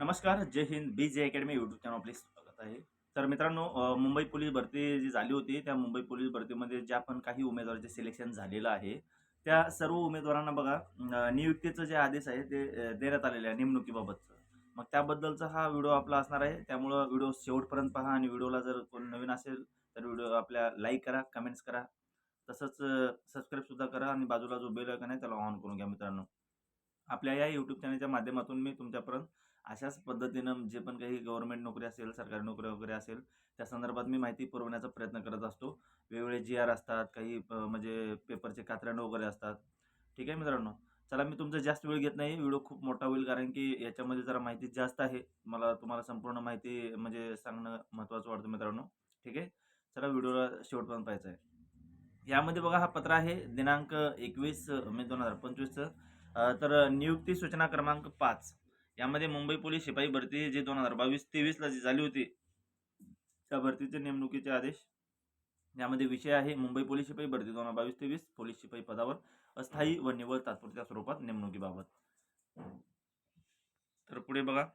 नमस्कार जय Hind B J academy YouTube channel आपले स्वागत आहे. तर मित्रांनो मुंबई पोलीस भरती जी झाली होती त्या मुंबई पोलीस भरतीमध्ये ज्या पण काही उमेदवारांचे सिलेक्शन झालेलं आहे त्या सर्व उमेदवारांना बघा नियुक्तीचं जे आदेश आहे ते देण्यात आलेले आहे नेमणुकीबाबतचं. मग त्याबद्दलचा हा व्हिडिओ आपला असणार आहे. त्यामुळं व्हिडिओ शेवटपर्यंत पहा आणि व्हिडिओला जर कोण नवीन असेल तर व्हिडिओ आपल्या लाईक करा कमेंट्स करा. तसंच सबस्क्राईबसुद्धा करा आणि बाजूला जो बेल आयकॉन आहे त्याला ऑन करून घ्या मित्रांनो. आपल्या या यूट्यूब चॅनलच्या माध्यमातून मी तुमच्यापर्यंत अशाच पद्धतीनं जे पण काही गव्हर्नमेंट नोकरी असेल सरकारी नोकरी वगैरे असेल त्या संदर्भात मी माहिती पुरवण्याचा प्रयत्न करत असतो. वेगवेगळे जी आर असतात काही प- म्हणजे पेपरचे कात्र्यांड वगैरे असतात. ठीक आहे मित्रांनो? चला मी तुमचा जास्त वेळ घेत नाही. व्हिडिओ खूप मोठा होईल कारण की याच्यामध्ये जरा माहिती जास्त आहे. मला तुम्हाला संपूर्ण माहिती म्हणजे सांगणं महत्त्वाचं वाटतं मित्रांनो. ठीक आहे? चला व्हिडिओला शेवटपर्यंत पाहायचं आहे. यामध्ये बघा हा पत्र आहे दिनांक एकवीस मे दोन हजार पंचवीसचं. तर नियुक्ती सूचना क्रमांक पाच. यामध्ये मुंबई पोलीस शिपाई भरती जी दोन हजार बावीस तेवीसला जी झाली होती त्या भरतीचे नेमणुकीचे आदेश. यामध्ये विषय आहे मुंबई पोलीस शिपाई भरती दोन हजार बावीस तेवीस पोलीस शिपाई पदावर अस्थायी व निव्वळ तात्पुरत्या स्वरूपात नेमणुकीबाबत. तर पुढे बघा.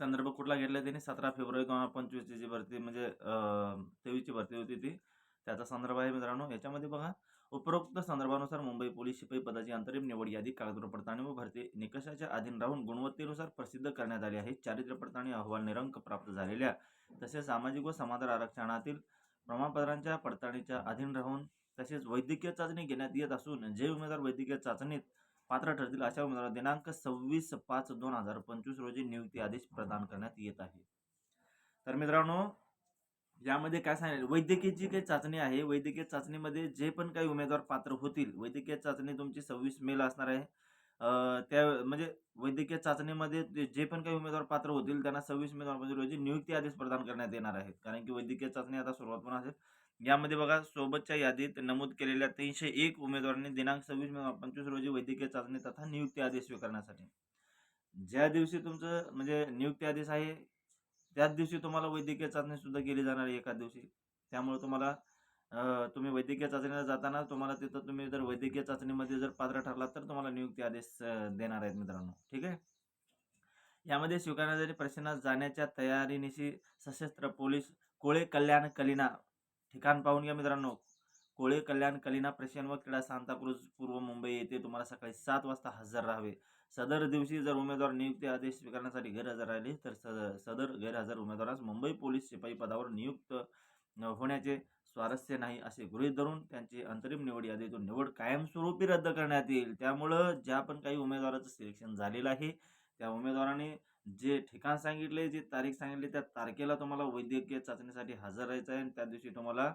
संदर्भ कुठला घेतला त्याने? सतरा फेब्रुवारी दोन हजार पंचवीसची जी भरती म्हणजे तेवीसची भरती होती ती. त्याचा संदर्भ आहे मित्रांनो. याच्यामध्ये बघा उपरोक्त संदर्भानुसार मुंबई पोलीस शिपाई पदाची अंतरिम निवड यादी कागदपत्र पडताळणी व भरती निकषाच्या अधीन राहून गुणवत्तेनुसार प्रसिद्ध करण्यात आली आहे. चारित्र्य पडताळणी अहवाल निरंक प्राप्त झालेल्या तसेच सामाजिक व समाधान आरक्षणातील प्रमाणपत्रांच्या पडताळणीच्या अधीन राहून तसेच वैद्यकीय चाचणी घेण्यात येत असून जे उमेदवार वैद्यकीय चाचणीत पात्र ठरतील अशा उमेदवार दिनांक सव्वीस पाच दोन हजार पंचवीस रोजी नियुक्ती आदेश प्रदान करण्यात येत आहे. तर मित्रांनो यामध्ये काय सांगितलं वैद्यकीयची काही चाचणी आहे वैद्यकीय चाचणीमध्ये जे पण काही उमेदवार पात्र होतील वैद्यकीय चाचणी तुमची सव्वीस मेला असणार आहे. त्या म्हणजे वैद्यकीय चाचणीमध्ये जे- जे पण काही उमेदवार पात्र होतील त्यांना सव्वीस मे दोन हजार पंचवीस रोजी नियुक्ती आदेश प्रदान करण्यात येणार आहेत. कारण की वैद्यकीय चाचणी आता सुरुवात पण असेल यामध्ये बघा सोबतच्या यादीत नमूद केलेल्या तीनशे एक उमेदवारांनी दिनांक सव्वीस मे पंचवीस रोजी वैद्यकीय चाचणी तथा नियुक्ती आदेश स्वीकारण्यासाठी. ज्या दिवशी तुमचं म्हणजे नियुक्ती आदेश आहे त्याच दिवशी तुम्हाला वैद्यकीय चाचणी सुद्धा केली जाणार आहे एका दिवशी. त्यामुळे तुम्हाला तुम्ही वैद्यकीय चाचणीला जाताना तुम्हाला तिथं तुम्ही जर वैद्यकीय चाचणीमध्ये जर पात्र ठरलात तर तुम्हाला नियुक्ती आदेश देणार आहेत मित्रांनो. ठीक आहे? यामध्ये स्वीकारण्यासाठी प्रश्नात जाण्याच्या तयारीनिशी सशस्त्र पोलीस कोळे कल्याण कलिना ठिकाण पाहून घ्या मित्रांनो. कोळे कल्याण कलिना प्रशिक्षण व क्रीडा सांताक्रूज पूर्व मुंबई येथे तुम्हाला सकाळी सात वाजता हजर राहावे. सदर दिवशी जर उमेदवार नियुक्ती आदेश स्वीकारण्यासाठी गैरहजर राहिले तर सद- सदर गैरहजर उमेदवारास मुंबई पोलीस शिपाई पदावर नियुक्त होण्याचे स्वारस्य नाही असे गृहीत धरून त्यांची अंतरिम निवड यादीतून निवड कायमस्वरूपी रद्द करण्यात येईल. त्यामुळं ज्या पण काही उमेदवाराचं सिलेक्शन झालेलं आहे त्या उमेदवाराने जे ठिकाण सांगितले जे तारीख सांगितली त्या तारखेला तुम्हाला वैद्यकीय चाचणीसाठी हजर राहायचं आहे आणि त्या दिवशी तुम्हाला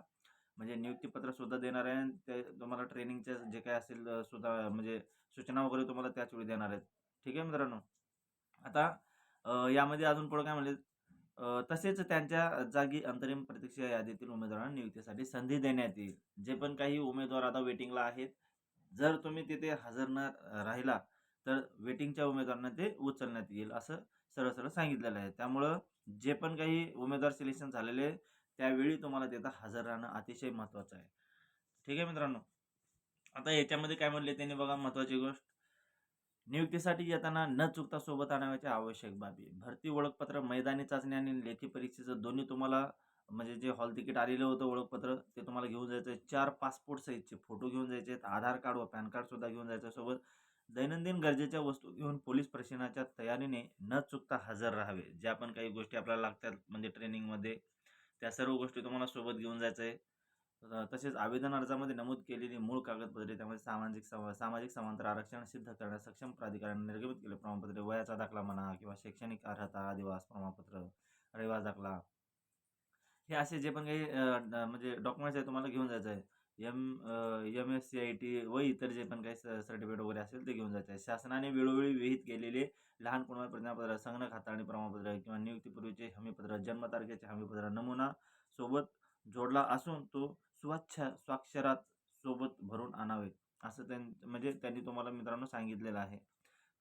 म्हणजे नियुक्तीपत्र सुद्धा देणार आहे आणि ते तुम्हाला ट्रेनिंगचे जे काय असेल सुद्धा म्हणजे सूचना वगैरे तुम्हाला त्याच वेळी देणार आहेत. ठीक आहे मित्रांनो? आता यामध्ये अजून पुढे काय म्हणले? तसेच त्यांच्या जागी अंतरिम प्रतीक्षा यादीतील उमेदवारांना नियुक्तीसाठी संधी देण्यात येईल. जे पण काही उमेदवार आता वेटिंगला आहेत जर तुम्ही तिथे हजर न राहिला तर वेटिंगच्या उमेदवारांना ते उचलण्यात येईल असं सरळ सरळ सांगितलेलं आहे. त्यामुळं जे पण काही उमेदवार सिलेक्शन झालेले आहे, त्यावेळी तुम्हाला तिथं हजर राहणं अतिशय महत्त्वाचं आहे. ठीक आहे मित्रांनो? आता याच्यामध्ये काय म्हणले त्यांनी बघा महत्त्वाची गोष्ट. नियुक्तीसाठी येताना न चुकता सोबत आणाव्याच्या आवश्यक बाबी. भरती ओळखपत्र मैदानी चाचणी आणि लेखी परीक्षेचं दोन्ही तुम्हाला म्हणजे जे हॉल तिकीट आलेलं होतं ओळखपत्र ते तुम्हाला घेऊन जायचं आहे चार पासपोर्ट साईजचे फोटो घेऊन जायचे आहेत. आधार कार्ड व पॅन कार्ड सुद्धा घेऊन जायचं सोबत. दैनंदिन गरजेच्या वस्तू घेऊन पोलीस प्रशिक्षणाच्या तयारीने न चुकता हजर राहावे. ज्या पण काही गोष्टी आपल्याला लागतात म्हणजे ट्रेनिंगमध्ये त्या सर्व गोष्टी तुम्हाला सोबत घेऊन जायचं आहे तसेच आवेदन अर्जामध्ये नमूद केलेली मूळ कागदपत्रे त्यामध्ये सामाजिक समा सामाजिक समांतर आरक्षण सिद्ध करण्यास सक्षम प्राधिकरणाने निर्गमित केले प्रमाणपत्रे वयाचा दाखला म्हणा किंवा शैक्षणिक अर्हता आदिवास प्रमाणपत्र रहिवास दाखला. हे असे जे पण काही म्हणजे डॉक्युमेंट्स आहे तुम्हाला घेऊन जायचं आहे. M M S C I T व इतर जे पण काही सर्टिफिकेट वगैरे असेल ते घेऊन जायचं आहे. शासनाने वेळोवेळी विहित केलेले लहान कुटुंब प्रतिज्ञापत्र संगणक हाताळणी प्रमाणपत्र किंवा नियुक्तीपूर्वीचे हमीपत्र जन्मतारखेचे हमीपत्र नमुना सोबत जोडला असून तो स्वच्छ स्वाक्षरात सोबत भरून आणावे असं त्यां म्हणजे त्यांनी तुम्हाला मित्रांनो सांगितलेलं आहे.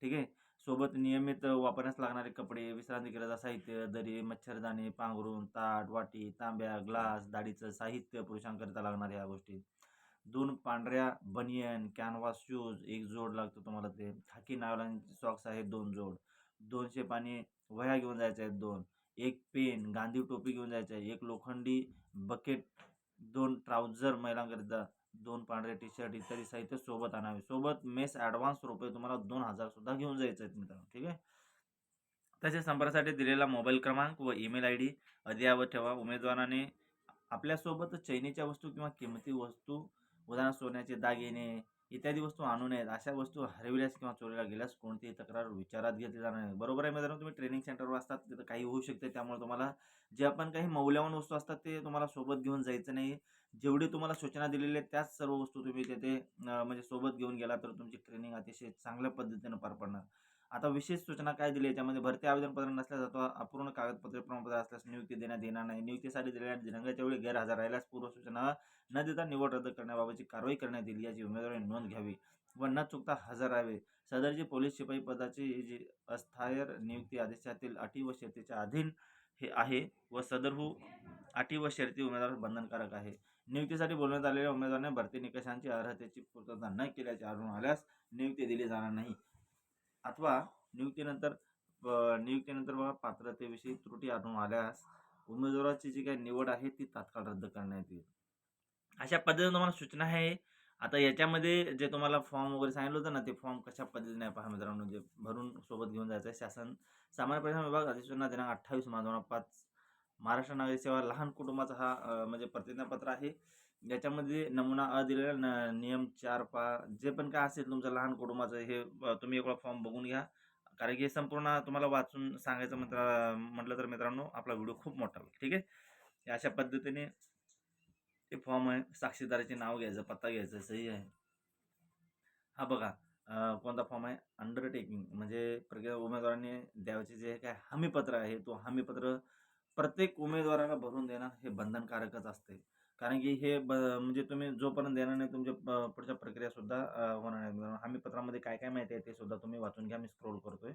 ठीक आहे? सोबत नियमित वापरण्यास लागणारे कपडे विश्रांती केल्याचं साहित्य दरी मच्छरदाणी पांघरून ताट वाटी तांब्या ग्लास दाढीचं साहित्य पुरुषांकरिता लागणाऱ्या ह्या गोष्टी. दोन पांढऱ्या बनियन कॅनव्हास शूज एक जोड लागतो तुम्हाला ते. खाकी नावलांचे सॉक्स आहेत दोन जोड. दोनशे पाणी वह्या घेऊन जायच्या आहेत दोन. एक पेन गांधी टोपी घेऊन जायचं आहे. एक लोखंडी बकेट दोन ट्राउझर महिलांकरिता दोन पांढरे टी शर्ट इत्यादी साहित्य सोबत आणावे. सोबत मेस ॲडव्हान्स रुपये तुम्हाला दोन हजारसुद्धा घेऊन जायचं आहेत मित्रांनो ठीक आहे? तसेच संपर्कासाठी दिलेला मोबाईल क्रमांक व ईमेल आय डी अद्ययावत ठेवा. उमेदवाराने आपल्यासोबत चैनीच्या वस्तू किंवा किमती वस्तू उदाहरण सोन्याचे दागिने इत्यादी वस्तू आणू नयेत अशा वस्तू हरविल्यास किंवा चोरीला गेल्यास कोणतीही तक्रार विचारात घेतली जाणार नाही. बरोबर आहे मित्रांनो? तुम्ही ट्रेनिंग सेंटरवर असतात तिथं काही होऊ शकते. त्यामुळे तुम्हाला जे आपण काही मौल्यवान वस्तू असतात ते तुम्हाला सोबत घेऊन जायचं नाही. जेवढी तुम्हाला सूचना दिलेली आहे त्याच सर्व वस्तू तुम्ही तिथे म्हणजे सोबत घेऊन गेला तर तुमची ट्रेनिंग अतिशय चांगल्या पद्धतीनं पार पडणार. आता विशेष सूचना काय दिली? याच्यामध्ये भरती आवेदनपत्र नसल्यास अथवा अपूर्ण कागदपत्रे प्रमाणपत्र असल्यास नियुक्ती देण्यात येणार नाही. नियुक्तीसाठी दिलेल्या दिनांकाच्या वेळी गैरहजर राहिल्यास पूर्व सूचना न देता निवड रद्द करण्याबाबतची कारवाई करण्यात येईल याची उमेदवारी नोंद घ्यावी व न चुकता हजर राहावे. सदरची पोलीस शिपाई पदाची जी अस्थायर नियुक्ती आदेशातील अटी व शर्तीच्या अधीन हे आहे व सदरहू अटी व शर्ती उमेदवार बंधनकारक आहे. नियुक्तीसाठी बोलण्यात आलेल्या उमेदवाराने भरती निकषांची अर्हतेची पूर्तता न केल्याचे आढळून आल्यास नियुक्ती दिली जाणार नाही. अथवा नियुक्तीनंतर नियुक्तीनंतर बघा पात्रतेविषयी त्रुटी आढळून आल्यास उमेदवाराची जी काही निवड आहे ती तात्काळ रद्द करण्यात येईल. अशा पद्धतीने तुम्हाला सूचना आहे. आता याच्यामध्ये जे तुम्हाला फॉर्म वगैरे सांगितलं होतं ना ते फॉर्म कशा पद्धतीने पहा मित्रांनो जे भरून सोबत घेऊन जायचं आहे. शासन सामान्य प्रशासन विभाग अधिसूचना दिनांक अठ्ठावीस मार्च दोन हजार पाच महाराष्ट्र नागरिक सेवा लहान कुटुंबाचा हा म्हणजे प्रतिज्ञापत्र आहे. याच्यामध्ये नमुना अ दिलेला न नियम चार पा जे पण काय असेल तुमचं लहान कुटुंबाचं हे तुम्ही एक वेळा फॉर्म बघून घ्या. कारण की हे संपूर्ण तुम्हाला वाचून सांगायचं मित्र म्हटलं तर मित्रांनो आपला व्हिडिओ खूप मोठा होईल. ठीक आहे? अशा पद्धतीने ते फॉर्म आहे. साक्षीदाराचे नाव घ्यायचं पत्ता घ्यायचं सही आहे. हा बघा कोणता फॉर्म आहे? अंडरटेकिंग म्हणजे प्रक्रिया उमेदवारांनी द्यायचे जे काय हमीपत्र आहे तो हमीपत्र प्रत्येक उमेदवाराला भरून देणं हे बंधनकारकच असते. कारण की हे ब म्हणजे तुम्ही जोपर्यंत देणार नाही तुमच्या प पुढच्या प्रक्रियासुद्धा अ, होणार नाही. मित्रांनो हमीपत्रामध्ये काय काय माहिती आहे ते सुद्धा तुम्ही वाचून घ्या. मी स्क्रोल करतोय.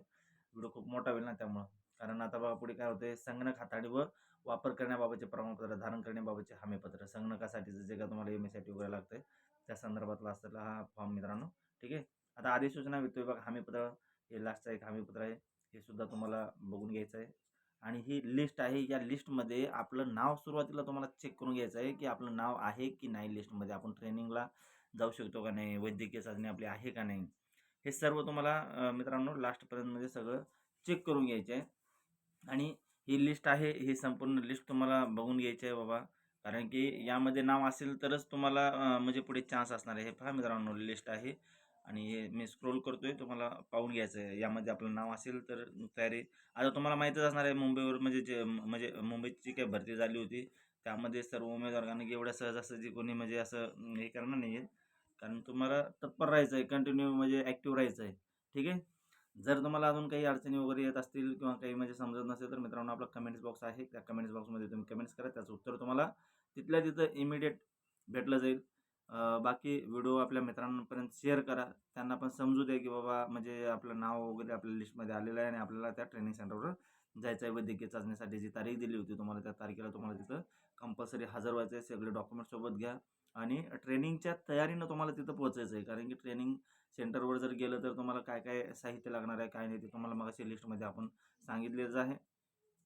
व्हिडिओ खूप मोठा होईल ना त्यामुळं. कारण आता बघा पुढे काय होते संगणक हाताळी व वापर करण्याबाबतचे प्रमाणपत्र धारण करण्याबाबतचे हमीपत्र संगणकासाठीचं जे काय तुम्हाला एम एसाठी वगैरे लागतंय त्या संदर्भातला असलेला हा फॉर्म मित्रांनो. ठीक आहे? आता अधिसूचना वित्त विभाग हमीपत्र हे लास्टचं एक हमीपत्र आहे. हे सुद्धा तुम्हाला बघून घ्यायचं आहे. आणि ही लिस्ट आहे या लिस्टमध्ये आपलं नाव सुरुवातीला तुम्हाला चेक करून घ्यायचं आहे की आपलं नाव आहे की नाही लिस्टमध्ये आपण ट्रेनिंगला जाऊ शकतो का नाही? वैद्यकीय चाचणी आपली आहे का नाही? हे सर्व तुम्हाला मित्रांनो लास्टपर्यंतमध्ये म्हणजे सगळं चेक करून घ्यायचं आहे. आणि ही लिस्ट आहे ही संपूर्ण लिस्ट तुम्हाला बघून घ्यायची आहे बाबा. कारण की यामध्ये नाव असेल तरच तुम्हाला म्हणजे पुढे चान्स असणार आहे. हे पहा मित्रांनो लिस्ट आहे. आणि हे मी स्क्रोल करतो आहे तुम्हाला पाहून घ्यायचं आहे. यामध्ये आपलं नाव असेल तर तयारी. आता तुम्हाला माहीतच असणार आहे मुंबईवर म्हणजे जे म्हणजे मुंबईची काही भरती झाली होती त्यामध्ये सर्व उमेदवार की एवढ्या सहजासहजी कोणी म्हणजे असं हे करणार नाही आहे. कारण तुम्हाला तत्पर राहायचं आहे कंटिन्यू म्हणजे ॲक्टिव्ह राहायचं आहे. ठीक आहे? जर तुम्हाला अजून काही अडचणी वगैरे येत असतील किंवा काही म्हणजे समजत नसेल तर मित्रांनो आपला कमेंट्स बॉक्स आहे. त्या कमेंट्स बॉक्समध्ये तुम्ही कमेंट्स करा. त्याचं उत्तर तुम्हाला तिथल्या तिथं इमिडिएट भेटलं जाईल. बाकी व्हिडिओ आपल्या मित्रांपर्यंत शेअर करा. त्यांना पण समजू द्या की बाबा म्हणजे आपलं नाव वगैरे आपल्या लिस्टमध्ये आलेलं आहे आणि आपल्याला त्या ट्रेनिंग सेंटरवर जायचं आहे वैद्यकीय चाचणीसाठी जी तारीख दिली होती तुम्हाला त्या तारखेला तुम्हाला तिथं कंपल्सरी हजर व्हायचं आहे सगळे डॉक्युमेंट सोबत घ्या आणि ट्रेनिंगच्या तयारीनं तुम्हाला तिथं पोहोचायचं आहे कारण की ट्रेनिंग सेंटरवर जर गेलं तर तुम्हाला काय काय साहित्य लागणार आहे काय नाही ते तुम्हाला मग लिस्टमध्ये आपण सांगितलेलंच आहे.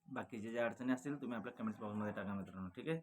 बाकीचे जे अडचणी असतील तुम्ही आपल्या कमेंट्स बॉक्समध्ये टाका मित्रांनो. ठीक आहे?